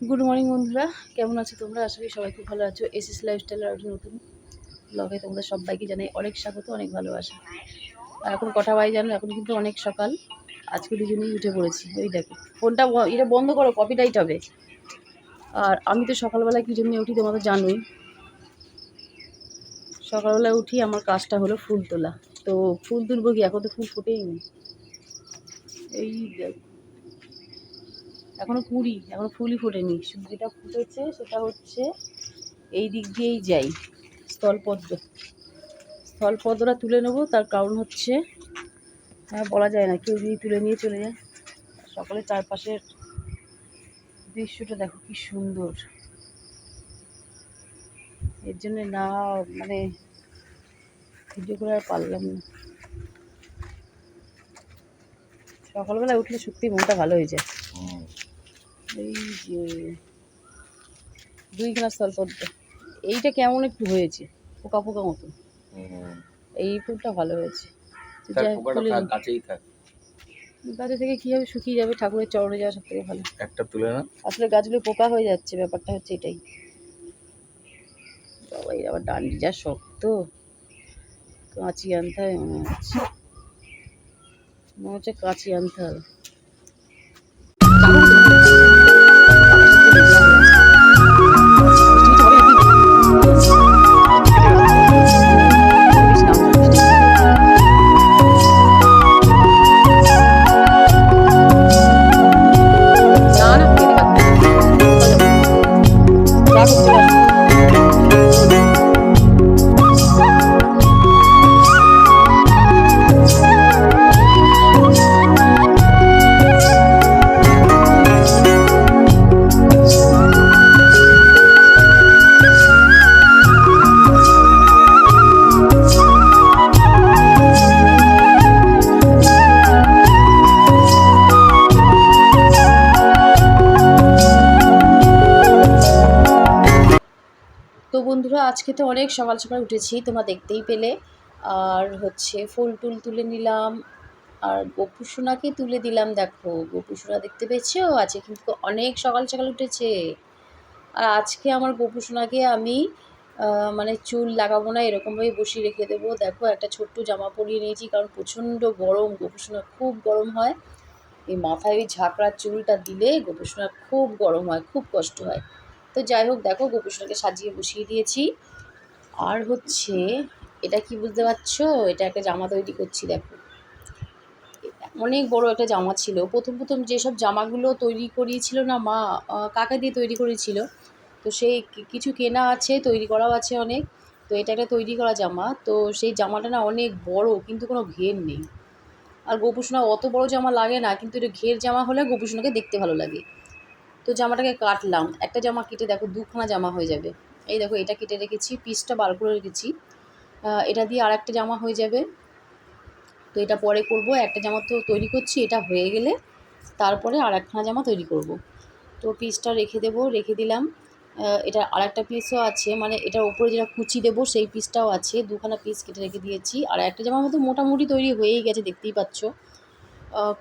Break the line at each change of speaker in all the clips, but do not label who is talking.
Good morning বন্ধুরা। কেমন আছো তোমরা? আশা করি সবাই খুব ভালো আছো। এস এস লাইফস্টাইলের একটা নতুন ব্লগে তোমাদের সবাইকে জানাই অনেক স্বাগত, অনেক ভালোবাসা। আর এখন কটা বাজে জানো, এখন কিন্তু অনেক সকাল। আজকে দুজনেই উঠে পড়েছি। ওই দেখো, ফোনটা এটা বন্ধ করো কপিটাইট হবে। আর আমি তো সকালবেলায় কী জন্য উঠি তোমরা তো জানোই। সকালবেলায় উঠি, আমার কাজটা হলো ফুল তোলা। তো ফুল তুলবো কি? এখন তো ফুল ফোটেই নি। এই দেখ। এখনও কুড়ি এখনও ফুলই ফোটেনি। যেটা ফুটেছে সেটা হচ্ছে এই দিক দিয়েই যাই, স্থলপদ্ম। স্থলপদ্মটা তুলে নেব, তার কারণ হচ্ছে হ্যাঁ বলা যায় না, কেউ যদি তুলে নিয়ে চলে যায়। সকালে চারপাশের দৃশ্যটা দেখো কি সুন্দর। এর জন্য না মানে ভিডিও করে আর পারলাম না। সকালবেলা উঠলে সত্যি মনটা ভালো হয়ে যায়। এই যে দুইখানা স্থলপদ্ম এইটা কেমন একটু হয়েছে? পোকা পোকা মতো এই ফুলটা ভালো হয়েছে। গাছে থেকে। কী হবে শুকিয়ে যাবে ঠাকুরের চরণে যাওয়া সব থেকে ভালো।
একটা তুলে না।
আসলে গাছগুলো পোকা হয়ে যাচ্ছে ব্যাপারটা হচ্ছে এটাই। বাবা এর আবার ডান্ডি যা শক্ত। কাঁচি আনতে হবে মনে হচ্ছে। মনে হচ্ছে কাঁচি আনতে হবে। আজকে তো অনেক সকাল সকাল উঠেছি, তোমরা দেখতেই পেলে। আর হচ্ছে ফুল টুল তুলে নিলাম, আর গোপুসোনাকে তুলে দিলাম, দেখো। গোপুসোনা দেখতে পেয়েছ? আছে কিন্তু অনেক সকাল সকাল উঠেছে। আর আজকে আমার গোপুসোনাকে আমি মানে চুল লাগাবো না, এরকমভাবে বসিয়ে রেখে দেবো। দেখো, একটা ছোট্ট জামা পরিয়ে নিয়েছি, কারণ প্রচণ্ড গরম, গোপুসোনা খুব গরম হয়। এই মাথায় ওই ঝাঁকড়ার চুলটা দিলে গোপুসোনার খুব গরম হয়, খুব কষ্ট হয়। তো যাই হোক, দেখো গোপুসোনাকে সাজিয়ে বসিয়ে দিয়েছি। আর হচ্ছে, এটা কি বুঝতে পারছ? এটা একটা জামা তৈরি করছি, দেখো। অনেক বড় একটা জামা ছিল। প্রথম প্রথম যেসব জামাগুলো তৈরি করিয়েছিল না, মা কাকা দিয়ে তৈরি করেছিল, তো সেই কিছু কেনা আছে, তৈরি করাও আছে অনেক। তো এটা একটা তৈরি করা জামা। তো সেই জামাটা না অনেক বড়, কিন্তু কোনো ঘের নেই। আর গোপুসোনা অত বড় জামা লাগে না, কিন্তু এটা ঘের জামা হলে গোপুসোনাকে দেখতে ভালো লাগে। তো জামাটাকে কাটলাম। একটা জামা কেটে দেখো, দুখানা জামা হয়ে যাবে। এই দেখো, এটা কেটে রেখেছি পিসটা বার করে রেখেছি। এটা দিয়ে আর একটা জামা হয়ে যাবে। তো এটা পরে করব, একটা জামা তো তৈরি করছি, এটা হয়ে গেলে তারপরে আর একখানা জামা তৈরি করব। তো পিসটা রেখে দেবো, রেখে দিলাম। এটা আর একটা পিসও আছে মানে এটার ওপরে যেটা কুচি দেবো, সেই পিসটাও আছে। দুখানা পিস কেটে রেখে দিয়েছি। আর একটা জামার মধ্যে মোটামুটি তৈরি হয়েই গেছে, দেখতেই পাচ্ছ।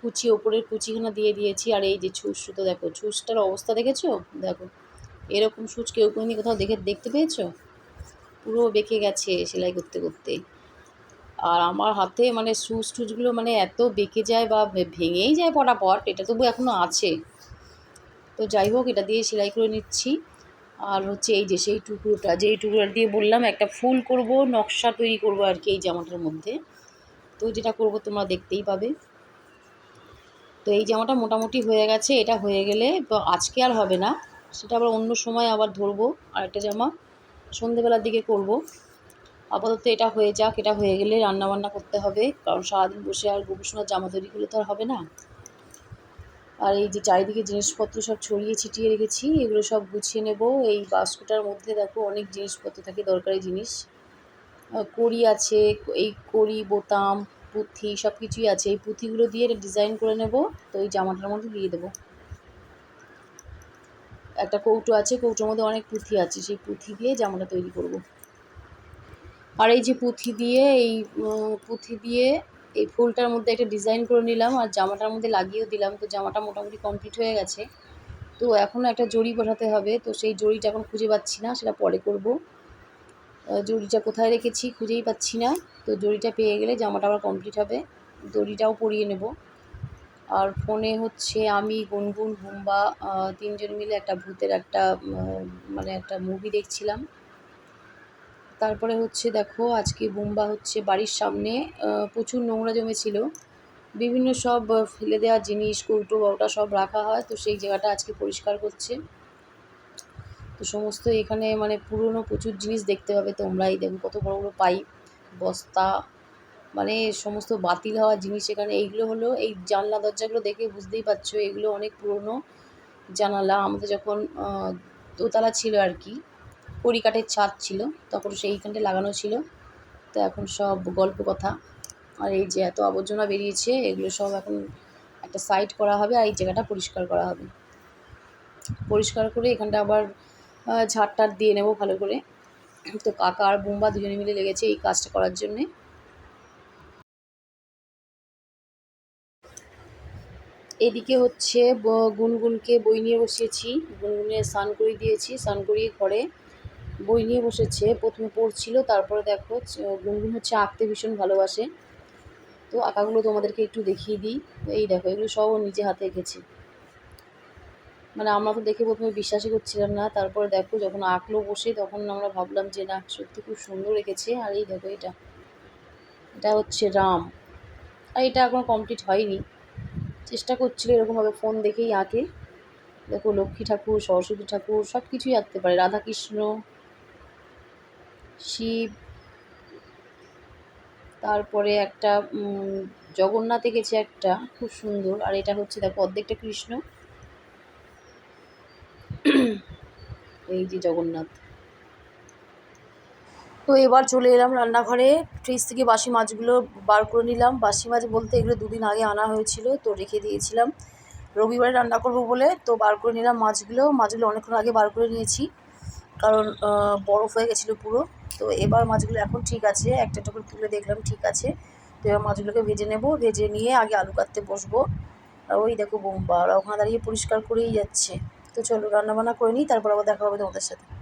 কুচি, ওপরের কুচিখানা দিয়ে দিয়েছি। আর এই যে ছুঁচ তো দেখো, ছুঁচটার অবস্থা দেখেছ? দেখো, এরকম ছুঁচ কেউ কোনোদিন কোথাও দেখে, দেখতে পেয়েছ? পুরো বেঁকে গেছে সেলাই করতে করতে। আর আমার হাতে মানে সুচ টুচগুলো মানে এত বেঁকে যায় বা ভেঙেই যায় পটাপট, এটা তবু এখনও আছে। তো যাই হোক, এটা দিয়ে সেলাই করে নিচ্ছি। আর হচ্ছে এই যে সেই টুকরোটা, যেই টুকরোটা দিয়ে বললাম, একটা ফুল করব, নকশা তৈরি করব আর কি এই জামাটার মধ্যে। তো যেটা করব তোমরা দেখতেই পাবে। তো এই জামাটা মোটামুটি হয়ে গেছে, এটা হয়ে গেলে আজকে আর হবে না। সেটা আবার অন্য সময় আবার ধরবো আরেকটা জামা। সন্ধেবেলার দিকে করব। আপাতত এটা হয়ে যাক, এটা হয়ে গেলে রান্না বান্না করতে হবে, কারণ সারাদিন বসে আর গোপসোনার জামা তৈরি করলে তো আর হবে না। আর এই যে চারিদিকে জিনিসপত্র সব ছড়িয়ে ছিটিয়ে রেখেছি, এগুলো সব গুছিয়ে নেব। এই বাস্কটার মধ্যে দেখো অনেক জিনিসপত্র থাকে, দরকারি জিনিস। কড়ি আছে, এই কড়ি, বোতাম পুঁথি সব কিছুই আছে। এই পুঁথিগুলো দিয়ে ডিজাইন করে নেব। তো এই জামাটার মধ্যে দিয়ে দেবো। একটা কৌটো আছে, কৌটোর মধ্যে অনেক পুঁথি আছে। সেই পুঁথি দিয়ে জামাটা তৈরি করব। আর এই যে পুঁথি দিয়ে, এই পুঁথি দিয়ে এই ফুলটার মধ্যে একটা ডিজাইন করে নিলাম। আর জামাটার মধ্যে লাগিয়েও দিলাম। তো জামাটা মোটামুটি কমপ্লিট হয়ে গেছে। তো এখনও একটা জড়ি বসাতে হবে। তো সেই জড়িটা এখন খুঁজে পাচ্ছি না। সেটা পরে করব। জড়িটা কোথায় রেখেছি খুঁজেই পাচ্ছি না। তো জড়িটা পেয়ে গেলে জামাটা আবার কমপ্লিট হবে। দড়িটাও পরিয়ে নেব। আর ফোনে হচ্ছে আমি গুনগুন আহ, তিনজন মিলে একটা ভূতের একটা মানে একটা মুভি দেখছিলাম। তারপরে হচ্ছে দেখো আজকে বুম্বা হচ্ছে বাড়ির সামনে প্রচুর নোংরা জমেছিল। বিভিন্ন সব ফেলে দেওয়া জিনিস কৌটো বাউটা সব রাখা হয়। তো সেই জায়গাটা আজকে পরিষ্কার করছে। তো সমস্ত এখানে মানে পুরনো প্রচুর জিনিস দেখতে পাবে তোমরাই। দেখো কত বড় বড় পাইপ, বস্তা মানে সমস্ত বাতিল হওয়া জিনিস এখানে। এইগুলো হলো, এই জানলা দরজাগুলো দেখে বুঝতেই পারছ, এগুলো অনেক পুরনো জানালা। আমাদের যখন দোতলা ছিল আর কি কড়িকাঠের ছাদ ছিল, তখন সেইখানটা লাগানো ছিল। তো এখন সব গল্প কথা। আর এই যে এত আবর্জনা বেরিয়েছে, এগুলো সব এখন একটা সাইড করা হবে আর এই জায়গাটা পরিষ্কার করা হবে। পরিষ্কার করে এখানটা আবার আহ, ঝাড় টাড় দিয়ে নেব ভালো করে। তো কাকা আর বুম্বা দুজনে মিলে লেগেছে এই কাজটা করার জন্যে। এদিকে হচ্ছে গুনগুনকে বই নিয়ে বসিয়েছি। গুনগুনে স্নান করিয়ে দিয়েছি স্নান করিয়ে ঘরে বই নিয়ে বসেছে। প্রথমে পড়ছিল তারপরে দেখো গুনগুন হচ্ছে আঁকতে ভীষণ ভালোবাসে। তো আঁকাগুলো তোমাদেরকে একটু দেখিয়ে দিই। এই দেখো এগুলো সব নিজে হাতে এঁকেছে। মানে আমরা তো দেখে প্রথমে বিশ্বাসই করছিলাম না। তারপরে দেখো যখন আঁকলো বসে তখন আমরা ভাবলাম যে, না, সত্যি খুব সুন্দর এঁকেছে। আর এই দেখো এটা। এটা হচ্ছে রাম। আর এটা এখনও কমপ্লিট হয়নি। চেষ্টা করছিল এরকমভাবে ফোন দেখেই আঁকে। দেখো লক্ষ্মী ঠাকুর, সরস্বতী ঠাকুর সব কিছুই আঁকতে পারে। রাধাকৃষ্ণ, শিব, তারপরে একটা জগন্নাথ এঁকেছে একটা, খুব সুন্দর। আর এটা হচ্ছে দেখো অর্ধেকটা কৃষ্ণ। এই যে জগন্নাথ। তো এবার চলে এলাম রান্নাঘরে। ফ্রিজ থেকে বাসি মাছগুলো বার করে নিলাম। বাসি মাছ বলতে এগুলো দুদিন আগে আনা হয়েছিল, তো রেখে দিয়েছিলাম। রবিবারে রান্না করব বলে তো বার করে নিলাম মাছগুলো। মাছগুলো অনেকক্ষণ আগে বার করে নিয়েছি, কারণ বরফ হয়ে গেছিল পুরো। তো এবার মাছগুলো এখন ঠিক আছে, একটা একটা করে তুলে দেখলাম ঠিক আছে। তো এবার মাছগুলোকে ভেজে নেব। ভেজে নিয়ে আগে আলু কাটতে বসবো। আর ওই দেখো বোম্বা ওখানে দাঁড়িয়ে পরিষ্কার করেই যাচ্ছে। তো চলো রান্নাবান্না করে নিই তারপর আবার দেখা হবে তোমাদের সাথে।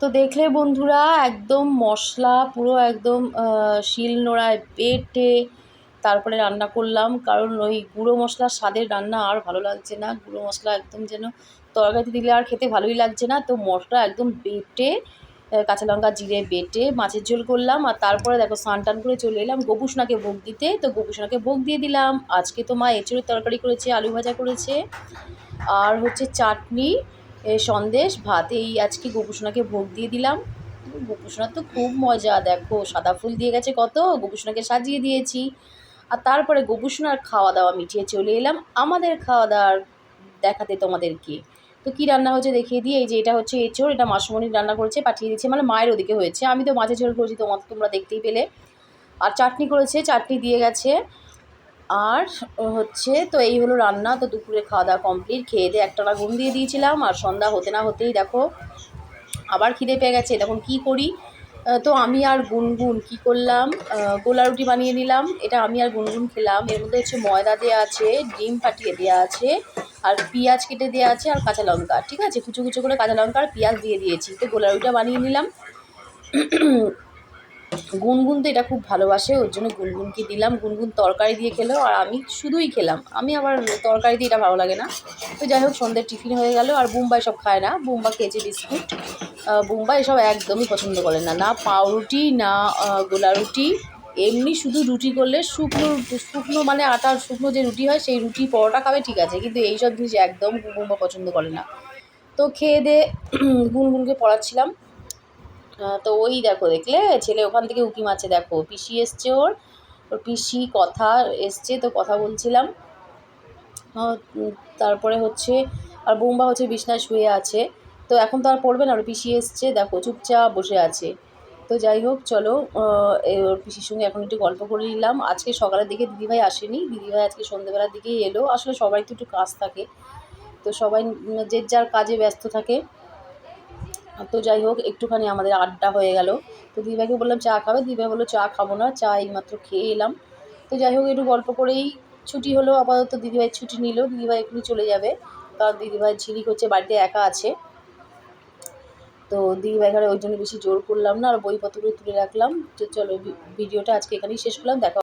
তো দেখলে বন্ধুরা, একদম মশলা পুরো একদম শিল নোড়ায় বেটে তারপরে রান্না করলাম, কারণ ওই গুঁড়ো মশলার স্বাদের রান্না আর ভালো লাগছে না। গুঁড়ো মশলা একদম যেন তরকারিতে দিলে আর খেতে ভালোই লাগছে না। তো মশলা একদম বেটে কাঁচা লঙ্কা জিরে বেটে মাছের ঝোল করলাম। আর তারপরে দেখো স্নান টান করে চলে এলাম গোপুসোনাকে ভোগ দিতে। তো গোপুসোনাকে ভোগ দিয়ে দিলাম। আজকে তো মা এঁচড়ের তরকারি করেছে, আলু ভাজা করেছে। আর হচ্ছে চাটনি। সন্দেশ, ভাত, এই আজকে গোপুসোনাকে ভোগ দিয়ে দিলাম। গোপুসোনার তো খুব মজা, দেখো, সাদা ফুল দিয়ে গেছে কত, গোপুসোনাকে সাজিয়ে দিয়েছি। আর তারপরে গোপুসোনার খাওয়া দাওয়া মিটিয়ে চলে এলাম আমাদের খাওয়া দাওয়ার দেখাতে তোমাদেরকে। তো কী রান্না হয়েছে দেখিয়ে দিই, এই যে এটা হচ্ছে এঁচোড়, এটা মাসমণি রান্না করেছে, পাঠিয়ে দিয়েছে মানে মায়ের ওদিকে হয়েছে। আমি তো মাছের ঝোল করেছি তোমার তোমরা দেখতেই পেলে। আর চাটনি করেছে, চাটনি দিয়ে গেছে। আর হচ্ছে, তো এই হলো রান্না, তো দুপুরে খাওয়া দাওয়া কমপ্লিট খেয়ে দিয়ে একটানা ঘুম দিয়ে দিয়েছিলাম, আর সন্ধ্যা হতে না হতেই দেখো, আবার খিদে পেয়ে গেছে তখন কি করি? তো আমি আর গুনগুন কি করলাম? গোলা রুটি বানিয়ে নিলাম, এটা আমি আর গুনগুন খেলাম, এর মধ্যে হচ্ছে ময়দা দেওয়া আছে, ডিম ফাটিয়ে দেওয়া আছে, আর পেঁয়াজ কেটে দেওয়া আছে, আর কাঁচা লঙ্কা, ঠিক আছে? কুচো কুচো করে কাঁচা লঙ্কা আর পেঁয়াজ দিয়ে দিয়েছি, তো গোলা রুটিটা বানিয়ে নিলাম। গুনগুন তো এটা খুব ভালোবাসে, ওর জন্য গুনগুনকে দিলাম। গুনগুন তরকারি দিয়ে খেলো, আর আমি শুধুই খেলাম। আমি আবার তরকারি দিয়ে এটা ভালো লাগে না। তো যাই হোক, সন্ধ্যের টিফিন হয়ে গেল, আর বুম্বাই সব খায় না। বুম্বা খেয়েছে বিস্কুট। বুম্বা এসব একদমই পছন্দ করে না। না পাউরুটি, না গোলা রুটি। এমনি শুধু রুটি করলে শুকনো শুকনো মানে আটার শুকনো যে রুটি হয়, সেই রুটি পরোটা খাবে, ঠিক আছে। কিন্তু এইসব জিনিস একদম বুম্বা পছন্দ করে না। তো খেয়ে দিয়ে গুনগুনকে পড়াচ্ছিলাম। তো ওই দেখো দেখলে ছেলে ওখান থেকে উকি মারছে, দেখো। পিসি এসছে ওর ওর পিসি কথা এসছে, তো কথা বলছিলাম। তারপরে হচ্ছে, আর বোম্বা হচ্ছে বিছনায় শুয়ে আছে। তো এখন তো আর পড়বে না, ওর পিসি এসছে, দেখো, চুপচাপ বসে আছে। তো যাই হোক, চলো ওর পিসির সঙ্গে এখন একটু গল্প করে নিলাম। আজকে সকালের দিকে দিদিভাই আসেনি, দিদিভাই আজকে সন্ধ্যেবেলার দিকেই এলো। আসলে সবাই তো একটু কাজ থাকে। তো সবাই যে যার কাজে ব্যস্ত থাকে। তো যাই হোক, একটুখানি আমাদের আড্ডা হয়ে গেল। তো দিদিভাইকে বললাম, চা খাবে? দিদিভাই বলল, চা খাব না, চা এইমাত্র খেয়ে এলাম। তো যাই হোক, একটু গল্প করেই ছুটি হলো, আপাতত দিদিভাই ছুটি নিল, দিদিভাই এক্ষুনি চলে যাবে। কারণ দিদিভাই ঝিলিক হচ্ছে বাড়িতে একা আছে। তো দিদিভাই ঘরে ওই জন্য বেশি জোর করলাম না, আর বইপত্রগুলো তুলে রাখলাম। তো চলো, ভিডিওটা আজকে এখানেই শেষ করলাম, দেখা